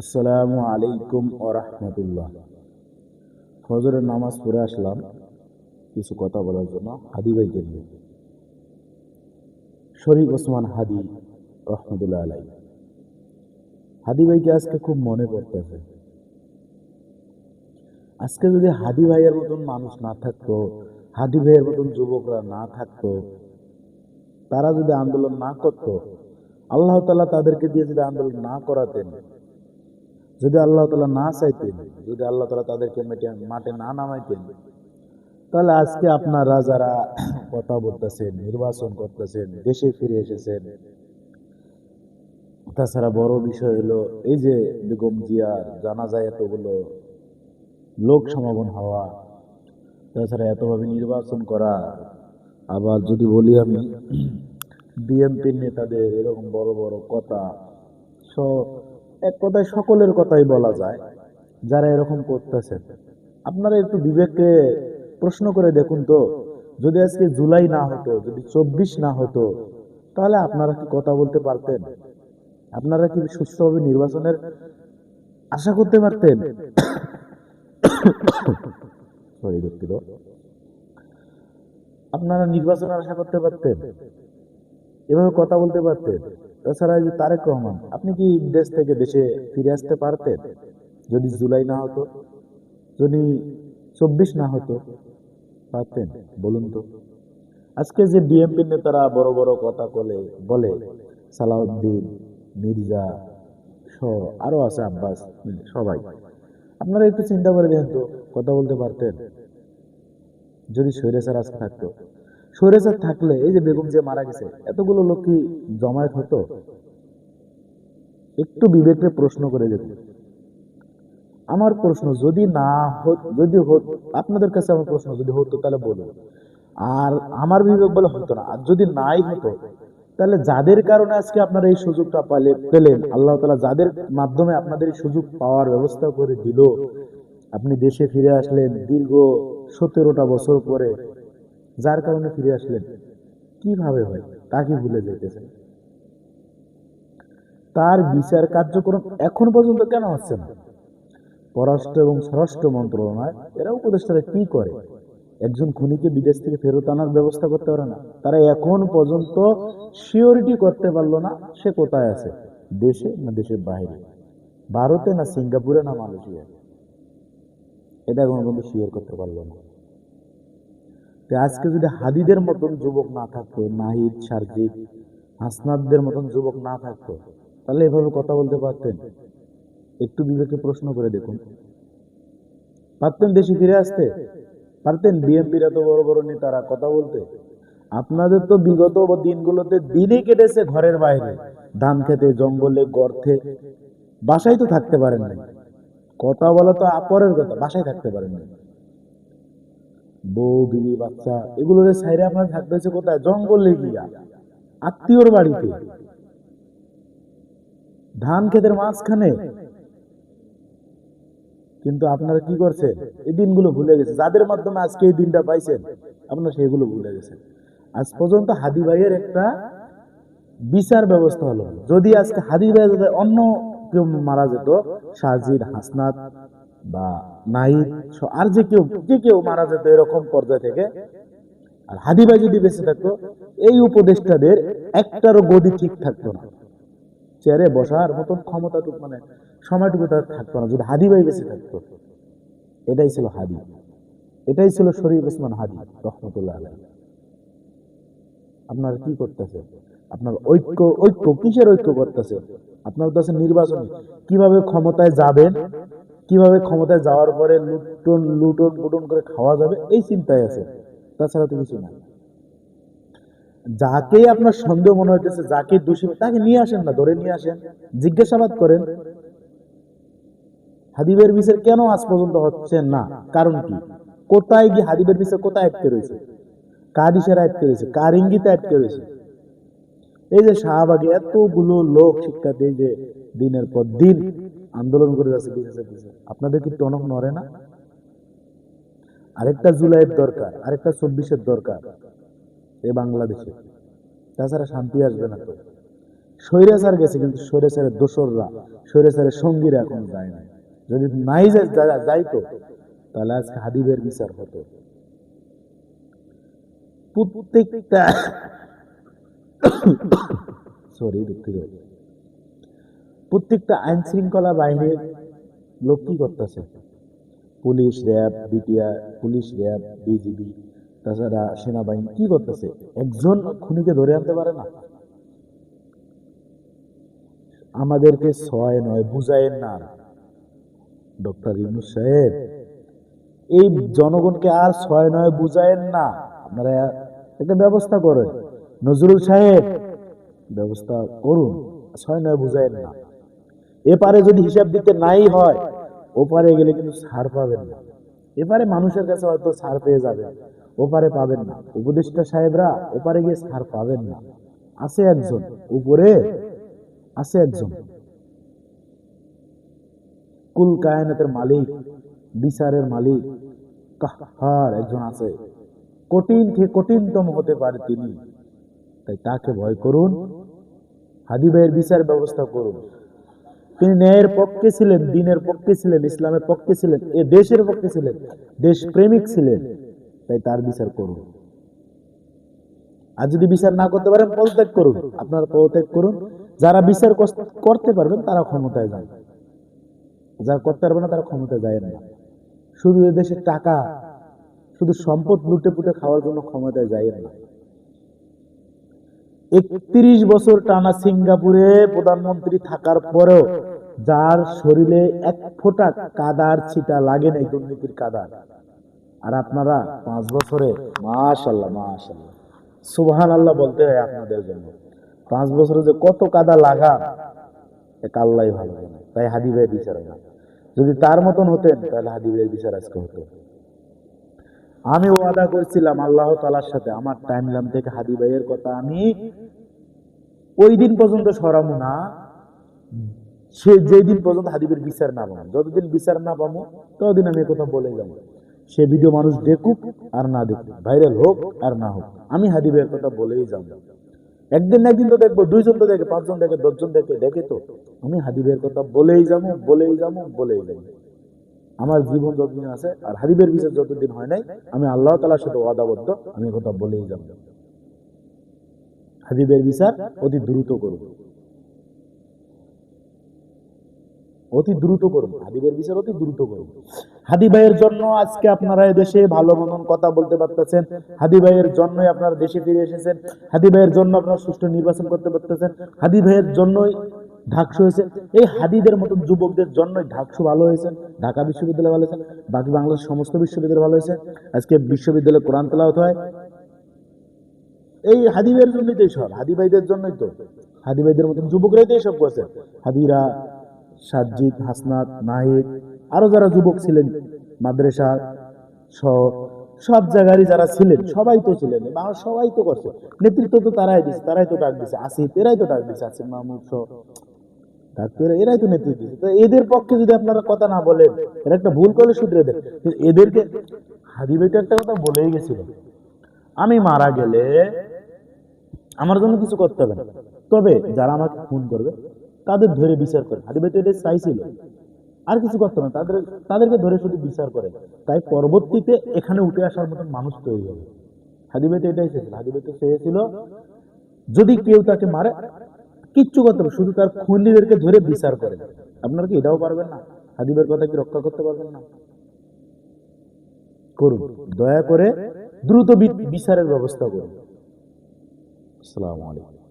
আসসালামু আলাইকুম রহমতুল্লাহ। ফজরের নামাজ পড়ে আসলাম। কিছু কথা বলার জন্য হাদি ভাইকে নিয়ে। শরীফ ওসমান হাদি রহমতুল্লাহ আলাই হাদি ভাইকে আজকে খুব মনে পড়তেছে। আজকে যদি হাদি ভাইয়ের মতন মানুষ না থাকতো, হাদি ভাইয়ের মতন যুবকরা না থাকতো, তারা যদি আন্দোলন না করতো, আল্লাহ তালা তাদেরকে দিয়ে যদি আন্দোলন না করাতেন যদি আল্লাহ তালা না চাইতেন, যদি আল্লাহ তালা তাদেরকে মেটে, মাঠে না নামাইতেন, তাহলে আজকে আপনারা যারা কথা বলতেছেন, নির্বাচন করতেছেন, দেশে ফিরে এসেছেন। তাছাড়া বড় বিষয় হলো, এই যে বেগম জিয়ার জানা যায় এতগুলো লোক সমাগম হওয়া, তাছাড়া এতভাবে নির্বাচন করা, আবার যদি বলি আমি বিএনপির নেতাদের এরকম বড় বড় কথা স- এক কথায় সকলের কথাই বলা যায়, যারা এরকম করতেছেন। আপনারা একটু বিবেককে প্রশ্ন করে দেখুন তো, যদি আজকে জুলাই না হতো, যদি চব্বিশ না হতো, তাহলে আপনারা কি কথা বলতে পারতেন? আপনারা কি সুস্থভাবে নির্বাচনের আশা করতে পারতেন? আপনারা নির্বাচনের আশা করতে পারতেন? এভাবে কথা বলতে পারতেন? তাছাড়া এই যে তারেক রহমান, আপনি কি দেশ থেকে দেশে ফিরে আসতে পারতেন? যদি জুলাই না হতো, যদি চব্বিশ না হতো, পারতেন, বলুন তো। আজকে যে বিএনপি নেতারা বড় বড় কথা বলে বলে, সালাউদ্দিন, মির্জা, সহ আরও আছে আব্বাস, সবাই। আপনারা একটু চিন্তা করে দেখেন তো, কথা বলতে পারতেন? যদি স্বৈরাচার আজকে থাকতো। স্বৈরাচার থাকলে এই যে বেগম যে মারা গেছে, এতগুলো লোক কি জমায়েত হতো? একটু বিবেকে প্রশ্ন করে দেখুন। আমার প্রশ্ন যদি না যদি আপনাদের কাছে আমার প্রশ্ন যদি হতো, তাহলে বলুন। আর আমার বিবেক বলে হতো না। আর যদি নাই হতো, তাহলে যাদের কারণে আজকে আপনারা এই সুযোগটা পালে, পেলেন, আল্লাহ তালা যাদের মাধ্যমে আপনাদের এই সুযোগ পাওয়ার ব্যবস্থা করে দিল, আপনি দেশে ফিরে আসলেন দীর্ঘ সতেরোটা বছর পরে। যার কারণে ফিরে আসলেন। কীভাবে হয় তাকে ভুলে যেতেছেন তার বিচার কার্যক্রম এখন পর্যন্ত কেন হচ্ছে না? পররাষ্ট্র এবং স্বরাষ্ট্র মন্ত্রণালয়, এরা উপদেষ্টারা কি করে? একজন খুনিকে বিদেশ থেকে ফেরত আনার ব্যবস্থা করতে পারে না। তারা এখন পর্যন্ত সিওরিটি করতে পারল না সে কোথায় আছে, দেশে না দেশের বাইরে? ভারতে না সিঙ্গাপুরে না মালয়েশিয়া এটা এখন পর্যন্ত শিওর করতে পারল না। আজকে যদি হাদিদের মতন যুবক না থাকতো, নাহিদ, সার্জিক হাসনাদদের মতন যুবক না থাকতো, তাহলে এভাবে কথা বলতে পারতেন? একটু বিবেকে প্রশ্ন করে দেখুন। পারতেন দেশে ফিরে আসতে? পারতেন? বিএনপির এত বড় বড় নেতারা, কথা বলতে। আপনাদের তো বিগত দিনগুলোতে দিনই কেটেছে ঘরের বাইরে। ধান খেতে, জঙ্গলে, গর্তে, বাসায় তো থাকতে পারেন নাই। কথা বলা তো আপরের কথা, বাসায় থাকতে পারেন নাই। বউ বিবি বাচ্চা, এগুলোর সাইডে আপনার থাকতেছে কোথায়? জঙ্গলে গিয়া, আত্মীয়র বাড়িতে। ধান ক্ষেতের মাঝখানে। কিন্তু আপনারা কি করছেন? এই দিনগুলো ভুলে গেছে যাদের মাধ্যমে আজকে এই দিনটা পাইছেন, আপনারা সেগুলো ভুলে গেছেন। আজ পর্যন্ত হাদি ভাইয়ের একটা বিচার ব্যবস্থা হলো। যদি আজকে হাদি ভাই অন্য কেউ মারা যেত, সাজিদ, হাসনাত বা নাহিদ আর যে কেউ যে কেউ মারা যেত, এরকম পর্যায় থেকে। আর হাদি ভাই যদি বেঁচে থাকতো, এই উপদেষ্টাদের একটারও গদি ঠিক থাকতো না। চেয়ারে বসার মতন ক্ষমতাটুকু মানে সময়টুকু তার থাকতো না। যদি হাদি ভাই বেঁচে থাকতো, এটাই ছিল হাদি। এটাই ছিল শরীফ ওসমান হাদি, রহমতুল্লাহ আলাই আপনার কি করতেছে? আপনার ঐক্য ঐক্য, কিসের ঐক্য করতেছে? আপনার কাছে নির্বাচন। কীভাবে ক্ষমতায় যাবেন? কীভাবে ক্ষমতায় যাওয়ার পরে লুটন লুটন, পুটন করে খাওয়া যাবে, এই চিন্তায় আছে। তাছাড়া তো কিছু নাই যাকে আপনার সন্দেহ মনে হইতেছে যাকে দোষী তাকে নিয়ে আসেন না, ধরে নিয়ে আসেন। জিজ্ঞাসাবাদ করেন। হাদিবের বিচার কেন আজ পর্যন্ত হচ্ছে না? কারণ কি? কোথায় গিয়ে হাদিবের বিচার, কোথায় আটকে রয়েছে? কার ইশারা আটকে রয়েছে? কার ইঙ্গিতে আটকে রয়েছে? এই যে শাহবাগে এতগুলো লোক শিক্ষার্থী এই যে দিনের পর দিন আন্দোলন করে যাচ্ছে বিশেষের পিছে আপনাদের কি টনক নড়ে না? আরেকটা জুলাইয়ের দরকার, আরেকটা চব্বিশের দরকার এই বাংলাদেশে। তাছাড়া শান্তি আসবে না তো। স্বৈরাচার গেছে, কিন্তু স্বৈরাচারের দোসররা, স্বৈরাচারের সঙ্গীরা এখন যায় না যদি নাই যাইতো, তাহলে আজকে হাদিবের বিচার হতো। প্রত্যেকটা সরি দুঃখিত। প্রত্যেকটা আইন শৃঙ্খলা বাহিনীর লোক কি করতেছে? Police, RAB, BTR, police, RAB, BGB, তাছাড়া সেনাবাহিনী কি করতেছে? একজন খুনিকে ধরে আনতে পারে না। আমাদেরকে ছয় নয়, বুঝায়েন না ডক্টর ইউনুস সাহেব, এই জনগণকে আর ছয় নয়, বুঝায়েন না। আপনারা একটা ব্যবস্থা করেন। নজরুল সাহেব, ব্যবস্থা করুন। ছয় নয়, বুঝায়েন না। এপারে যদি হিসাব দিতে নাই হয়, ওপারে গেলে কিন্তু ছাড় পাবেন না। এপারে মানুষের কাছে হয়তো ছাড় পেয়ে যাবেন, ওপারে পাবেন না। উপদেষ্টা সাহেবরা ওপারে গিয়ে ছাড় পাবেন না। আছে একজন, উপরে আছে একজন। কুল কায়নাতের মালিক, বিচারের মালিক, কাহার একজন আছে। কঠিন থেকে কঠিনতম হতে পারে তিনি। তাই তাকে ভয় করুন হাদি ভাইয়ের বিচার ব্যবস্থা করুন। তিনি ন্যায়ের পক্ষে ছিলেন, দিনের পক্ষে ছিলেন, ইসলামের পক্ষে ছিলেন, এ দেশের পক্ষে ছিলেন দেশ প্রেমিক ছিলেন। তাই তার বিচার করুন। আর যদি বিচার না করতে পারেন, পদত্যাগ করুন। আপনারা পদত্যাগ করুন। যারা বিচার করতে পারবেন, তারা ক্ষমতায় যান। যারা করতে পারবে না, তারা ক্ষমতায় যায় না। শুধু এ দেশের টাকা, শুধু সম্পদ লুটে পুটে খাওয়ার জন্য ক্ষমতায় যায় না। একত্রিশ বছর টানা সিঙ্গাপুরে প্রধানমন্ত্রী থাকার পরেও যার শরীরে এক ফোঁটা কাদার ছিটা লাগে নাই, দুর্নীতির কাদার। আর আপনারা পাঁচ বছরে, মাশাল্লাহ মাশাল্লাহ। সুবহান আল্লাহ বলতে হয় আপনাদের জন্য। পাঁচ বছরে যে কত কাদা লাগা এক আল্লাহ ভালো তাই হাদি বিচার যদি তার মতন হতেন, তাহলে হাদি বিচার আজকে হতো। আমি ওয়াদা করছিলাম আল্লাহ তালার সাথে, আমার টাইম লাম থেকে হাদি ভাইয়ের কথা আমি ওই দিন পর্যন্ত সরামু না। সে যেই দিন পর্যন্ত হাদিবের বিচার না পাবো, যতদিন বিচার না পাবো, ততদিন আমি এ কথা বলে যাব। সে ভিডিও মানুষ দেখুক আর না দেখুক ভাইরাল হোক আর না হোক, আমি হাদিবের কথা বলেই যাব। একদিন না একদিন তো দেখব, দুইজন তো দেখে, পাঁচজন দেখে, দশজন দেখে দেখে তো। আমি হাদিবের কথা বলেই যাব বলেই যাব বলেই যাব। আমার জীবন যতদিন আছে আর হাদিবের বিচার যতদিন হয় নাই, আমি আল্লাহ তালার সাথে ওয়াদাবদ্ধ, আমি কথা বলেই যাব। হাদিবের বিচার অতি দ্রুত করব। অতি দ্রুত করুন হাদিবের বিচার অতি দ্রুত করুন হাদি ভাইয়ের জন্য আজকে আপনারা দেশে ভালো মতন কথা বলতে পারতেছেন। হাদি ভাইয়ের জন্যই আপনারা দেশে ফিরে এসেছেন। হাদি ভাইয়ের জন্য আপনারা সুষ্ঠু নির্বাচন করতে পারতেছেন। হাদি ভাইয়ের জন্যই ঢাকসু হয়েছে। এই হাদিদের মতন যুবকদের জন্যই ঢাকসু ভালো হয়েছে, ঢাকা বিশ্ববিদ্যালয় ভালো হয়েছে, বাকি বাংলাদেশের সমস্ত বিশ্ববিদ্যালয় ভালো হয়েছে। আজকে বিশ্ববিদ্যালয়ে কোরআন তেলাওয়াত হয়। এই হাদিবের জন্যই তো সব হাদি ভাইদের জন্যই তো। হাদি ভাইদের মতন যুবকরাই তো এইসব করছে। হাদিরা, সাজ্জিদ, হাসনাত, নাহিদ, আরও যারা যুবক ছিলেন, মাদ্রাসা সহ সব জায়গারই যারা ছিলেন, সবাই তো ছিলেন। বাংলা সবাই তো করছে। নেতৃত্ব তো তারাই দিচ্ছে তারাই তো ডাক দিছে। আসিফ, এরাই তো ডাক দিচ্ছে আসিফ মাহমুদ সহ এরাই তো নেতৃত্ব তো এদের পক্ষে যদি আপনারা কথা না বলেন, এরা একটা ভুল করলে শুধরে দেন। এদেরকে তো একটা কথা বলেই গেছিল। আমি মারা গেলে আমার জন্য কিছু করতে হবে না। তবে যারা আমাকে খুন করবে, তাদের ধরে বিচার করে। হাদি তো এটা চাইছিল আর কিছু করতে না। তাদের তাদেরকে ধরে শুধু বিচার করে। তাই পরবর্তীতে এখানে উঠে আসার মতন মানুষ তৈরি হবে। হাদি ভাই তো এটাই চেয়েছিল হাদি ভাই তো চেয়েছিল যদি কেউ তাকে মারে কিচ্ছু করতে শুধু তার খুনিদেরকে ধরে বিচার করে। আপনারা কি এটাও পারবেন না? হাদিবের কথা কি রক্ষা করতে পারবেন না? করুন। দয়া করে দ্রুত বিচারের ব্যবস্থা করুন। আসসালামু আলাইকুম।